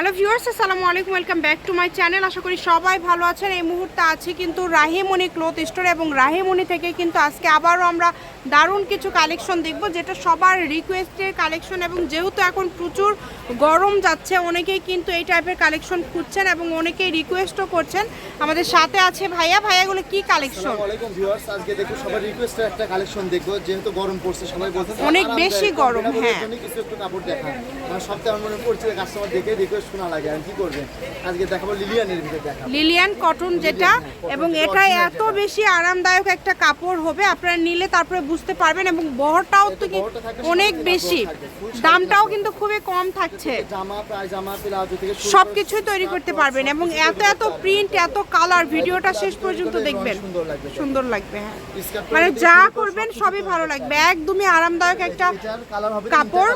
Hello viewers আসসালামু আলাইকুম welcome back to my channel. আশা করি সবাই ভালো আছেন। এই মুহূর্তে আছি কিন্তু রাহিমণি ক্লথ স্টোর এবং রাহিমণি থেকে কিন্তু আজকে আবারও আমরা দারুণ কিছু কালেকশন দেখব যেটা সবার রিকোয়েস্টের কালেকশন এবং যেহেতু এখন প্রচুর গরম যাচ্ছে অনেকেই কিন্তু এই টাইপের কালেকশন খুঁজছেন এবং অনেকেই রিকোয়েস্টও করছেন। আমাদের সাথে আছে ভাইয়া। ভাইয়াগুলো কি কালেকশন? আজকে দেখো সবার রিকোয়েস্টের একটা কালেকশন দেখব। যেহেতু গরম পড়ছে সবাই বলছে অনেক বেশি গরম, হ্যাঁ। কিছু একটু কাপড় দেখা সপ্তাহে মনে পড়ছে কাস্টমার দেখে রিকোয়েস্ট শোনা লাগে আর কি করবে? আজকে দেখাবো লিলিয়ানের ভিতরে দেখা লিলিয়ান কটন যেটা এবং এটা এত বেশি আরামদায়ক একটা কাপড় হবে আপনারা নিলে তারপরে বুঝতে পারবেন এবং বহরটাও তো কি অনেক বেশি। দামটাও কিন্তু খুবই কম থাকছে। জামা পায়জামা প্লাজো থেকে সব কিছুই তৈরি করতে পারবেন এবং এত এত প্রিন্ট এত কালার ভিডিওটা শেষ পর্যন্ত দেখবেন। সুন্দর লাগবে। হ্যাঁ। মানে যা করবেন সবই ভালো লাগবে একদমই আরামদায়ক একটা কালার হবে কাপড়।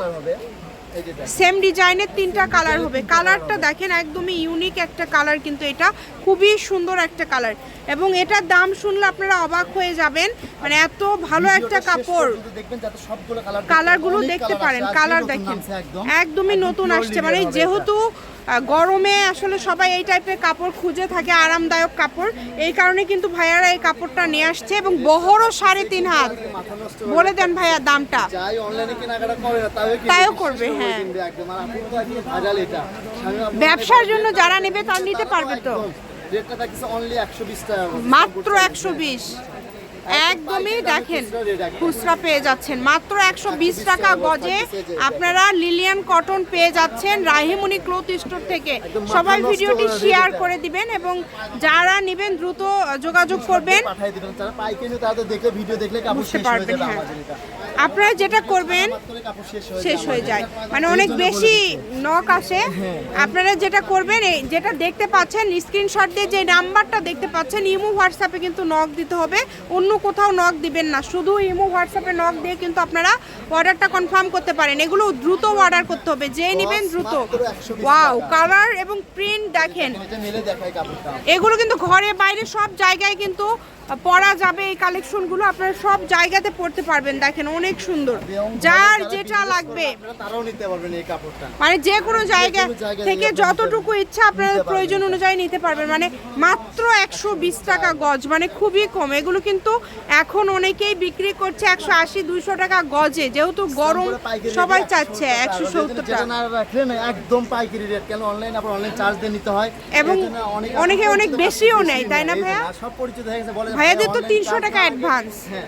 সেম ডিজাইনের তিনটা কালার হবে। কালারটা দেখেন একদমই ইউনিক একটা কালার কিন্তু এটা। খুবই সুন্দর একটা কালার এবং এটার দাম শুনলে আপনারা অবাক হয়ে যাবেন। মানে এত ভালো একটা কাপড়। কালারগুলো দেখতে পারেন কালার দেখেন। একদমই নতুন আসছে। মানে যেহেতু গরমে আসলে সবাই এই টাইপের কাপড় খুঁজে থাকে আরামদায়ক কাপড়। এই কারণে কিন্তু ভাইয়ারা এই কাপড়টা নিয়ে আসছে এবং বহরও সাড়ে তিন হাত। বলে দেন ভাইয়া দামটা। তাও বিশ্বাস করবে, হ্যাঁ। ব্যবসার জন্য যারা নেবে তারা নিতে পারবে তো। একদম। রেটটা থাকছে অনলি 120 টাকা করে। মাত্র একশো বিশ। একদমই দেখেন, খুচরা পেয়ে যাচ্ছেন। মাত্র একশো বিশ টাকা গজে আপনারা লিলিয়ান কটন পেয়ে যাচ্ছেন রাহিমুনি ক্লথ স্টোর থেকে। সবাই ভিডিওটি শেয়ার করে দিবেন এবং যারা নেবেন দ্রুত যোগাযোগ করবেন। হ্যাঁ। আপনারা যেটা করবেন, শেষ হয়ে যায়। মানে অনেক বেশি। নক আসে। আপনারা যেটা করবেন যেটা দেখতে পাচ্ছেন স্ক্রিনশট দিয়ে যে নাম্বারটা দেখতে পাচ্ছেন, ইমো হোয়াটসঅ্যাপে কিন্তু নক দিতে হবে। অন্য কোথাও নক দিবেন না। শুধু ইমো হোয়াটসঅ্যাপে নক দিয়ে কিন্তু আপনারা অর্ডারটা কনফার্ম করতে পারেন। এগুলো দ্রুত অর্ডার করতে হবে। যে নেবেন দ্রুত। মাত্র 120 ওয়াও কালার এবং প্রিন্ট দেখেন। এগুলো কিন্তু ঘরে বাইরে সব জায়গায় কিন্তু পরা যাবে এই কালেকশনগুলো আপনারা সব জায়গাতে পড়তে পারবেন দেখেন অনেক সুন্দর। যার যেটা লাগবে। তারাও নিতে পারবেন এই কাপড়টা মানে যে কোনো জায়গা থেকে যতটুকু ইচ্ছা আপনাদের নিতে প্রয়োজন অনুযায়ী নিতে পারবেন। মানে মাত্র একশো বিশ টাকা গজ মানে খুবই কম। এগুলো কিন্তু এখন অনেকেই বিক্রি করছে একশো আশি দুইশো টাকা গজে যেহেতু গরম সবাই চাচ্ছে একশো সত্তর টাকা। একদম পাইকারি রেট কেন অনলাইন আবার অনলাইন চার্জ দিয়ে নিতে হয় এবং অনেকে অনেকে বেশিও বেশি নেয়, তাই না ভাইয়া? সব পরিচিত হয়ে গেছে বলে ভাইয়াদের তো তিনশো টাকা অ্যাডভান্স হ্যাঁ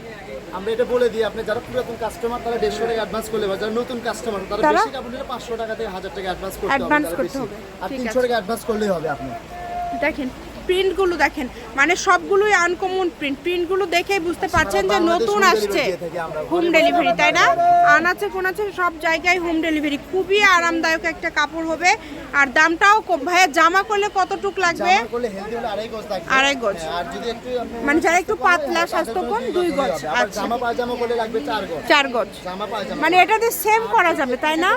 আমরা এটা বলে দিই আপনি যারা পুরাতন কাস্টমার তারা দেড়শো টাকা অ্যাডভান্স করলে বা যারা নতুন কাস্টমার তারা? বেশি কাপড় নিলে পাঁচশো টাকা থেকে হাজার টাকা অ্যাডভান্স করতে। হবে। আর তিনশো টাকা অ্যাডভান্স করলেই হবে আপনি দেখেন প্রিন্টগুলো দেখেন মানে সবগুলোই আনকমন প্রিন্ট প্রিন্টগুলো দেখেই বুঝতে পারছেন যে নতুন আসছে দিয়ে। হোম ডেলিভারি তাই না। আনাচে কোনাচে সব জায়গায় হোম ডেলিভারি খুবই আরামদায়ক একটা কাপড় হবে। আর দামটাও কম। ভাইয়া জামা করলে কতটুক লাগবে? আড়াই গজ। হ্যাঁ, মানে যারা একটু পাতলা, তাদের স্বাস্থ্যকম, দুই গজ। আচ্ছা। চার গজ। মানে এটাতে সেম করা যাবে তাই না?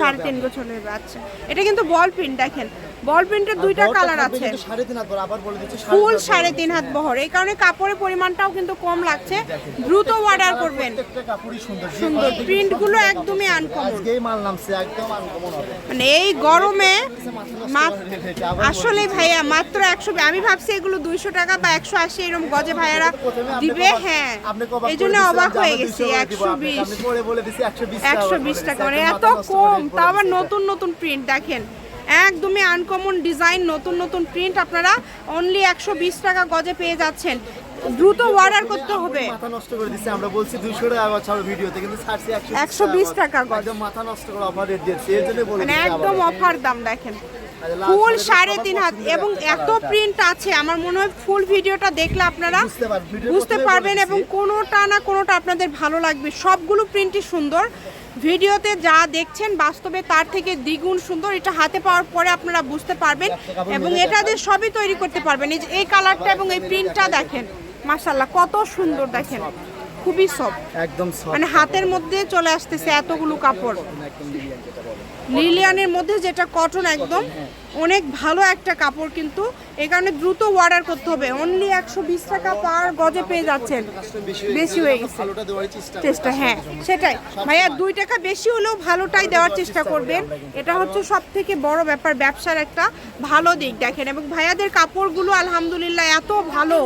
সাড়ে তিন গজ হলে আচ্ছা। এটা কিন্তু বল প্রিন্ট দেখেন। বল প্রিন্টের দুইটা কালার আছে। ফুল সাড়ে তিন হাত বহর এই কারণে কাপড়ের পরিমাণটাও কিন্তু কম লাগছে। দ্রুত অর্ডার করবেন। সুন্দর। প্রিন্টগুলো একদমই। আনকমন মানে এই গরমে আসলে ভাইয়া মাত্র একশো আমি ভাবছি এগুলো দুইশো টাকা বা একশো আশি এরকম গজে ভাইয়ারা দিবে হ্যাঁ। এই জন্য অবাক হয়ে গেছি 200 করে দিব একশো বিশ। আপনি পরে বলে দিছি 120 টাকা একশো বিশ টাকা মানে এত কম তা আবার নতুন নতুন প্রিন্ট দেখেন। একদমই আনকমন ডিজাইন নতুন নতুন প্রিন্ট আপনারা অনলি একশো বিশ টাকা গজে পেয়ে যাচ্ছেন। দ্রুত অর্ডার করতে হবে। মাথা নষ্ট করে দিচ্ছে আমরা বলছি 200 টাকা গজ ছাড়ো ভিডিওতে কিন্তু ছাড়ছি 120 টাকা গজ। একদম মাথা নষ্ট করে অফার রেট দিয়েছি এর জন্য বলে মানে একদম অফার দাম দেখেন। ফুল সাড়ে তিন হাত এবং এত প্রিন্ট আছে আমার মনে হয় ফুল ভিডিওটা দেখলে আপনারা বুঝতে পারবেন, এবং। কোনোটা না কোনোটা আপনাদের ভালো লাগবে। সবগুলো প্রিন্টই সুন্দর। ভিডিওতে যা দেখছেন বাস্তবে তার থেকে দ্বিগুণ সুন্দর। এটা হাতে পাওয়ার পরে আপনারা বুঝতে পারবেন এবং এটা দিয়ে সবই তৈরি করতে পারবেন। এই যে এই কালারটা এবং এই প্রিন্টটা দেখেন মাসাল্লাহ কত সুন্দর দেখেন। খুবই সফট একদম মানে হাতের মধ্যে চলে আসতেছে এতগুলো কাপড়। লিলিয়ানের মধ্যে যেটা কটন একদম অনেক ভালো একটা কাপড় কিন্তু। এই কারণে দ্রুত অর্ডার করতে হবে। অনলি একশো বিশ টাকা পার গজে পেয়ে যাচ্ছেন। বেশি হয়ে গেছে। চেষ্টা চেষ্টা হ্যাঁ সেটাই। ভাইয়া দুই টাকা বেশি হলেও ভালোটাই দেওয়ার চেষ্টা করবেন। এটা হচ্ছে সব থেকে বড় ব্যাপার। ব্যবসার একটা ভালো দিক দেখেন। এবং ভাইয়াদের কাপড়গুলো আলহামদুলিল্লাহ এত ভালো।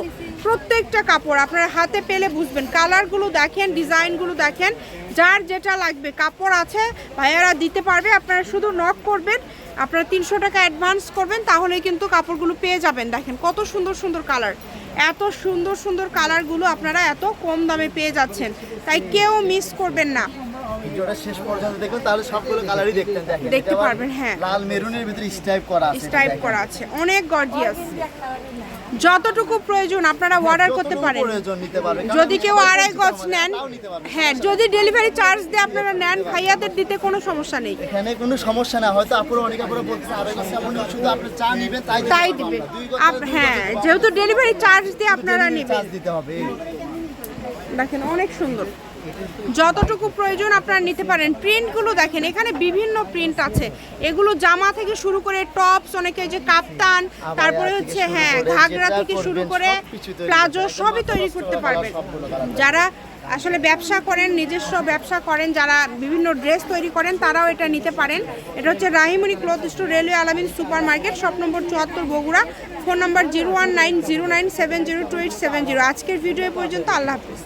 প্রত্যেকটা কাপড় আপনারা হাতে পেলে বুঝবেন। কালারগুলো দেখেন ডিজাইনগুলো দেখেন যার যেটা লাগবে। কাপড় আছে ভাইয়ারা দিতে পারবে আপনারা শুধু নক করবেন আপনারা তিনশো টাকা অ্যাডভান্স করবেন তাহলে কিন্তু কাপড়গুলো পেয়ে যাবেন। দেখেন কত সুন্দর সুন্দর কালার। এত সুন্দর সুন্দর কালারগুলো আপনারা এত কম দামে পেয়ে যাচ্ছেন। তাই কেউ মিস করবেন না। ভিডিওটা শেষ পর্যন্ত দেখবেন তাহলে সবগুলো কালারই দেখতেন দেখতে পারবেন, হ্যাঁ। লাল মেরুনের ভিতরে স্টাইপ করা আছে স্টাইপ। করা আছে। অনেক গর্জিয়াস যতটুকু প্রয়োজন আপনারা অর্ডার করতে পারেন। প্রয়োজন নিতে পারবেন যদি কেউ আড়াই গজ নেন। হ্যাঁ যদি ডেলিভারি চার্জ দিয়ে আপনারা নেন ভাইয়াদের দিতে কোনো সমস্যা নেই। এখানে কোনো সমস্যা না হয়তো আপুরা অনেক আপুরা বলতেছে আড়াই গজ আপনি শুধু আপনি চা নেবেন তাই তাই দিবেন হ্যাঁ যেহেতু ডেলিভারি চার্জ দিয়ে আপনারা নেবেন। দিতে হবে। দেখেন অনেক সুন্দর। যতটুকু প্রয়োজন আপনারা নিতে পারেন। প্রিন্টগুলো দেখেন এখানে বিভিন্ন প্রিন্ট আছে। এগুলো জামা থেকে শুরু করে টপস অনেকে যে কাপ্তান তারপরে হচ্ছে হ্যাঁ ঘাগরা থেকে শুরু করে প্লাজো সবই তৈরি করতে পারবেন। যারা আসলে ব্যবসা করেন নিজস্ব ব্যবসা করেন যারা বিভিন্ন ড্রেস তৈরি করেন তারাও এটা নিতে পারেন। এটা হচ্ছে Rahimoni cloth store railway Alamin super market shop number চুয়াত্তর Bogura phone number zero one nine zero nine seven zero two eight seven zero. আজকের ভিডিও পর্যন্ত আল্লাহ হাফিজ।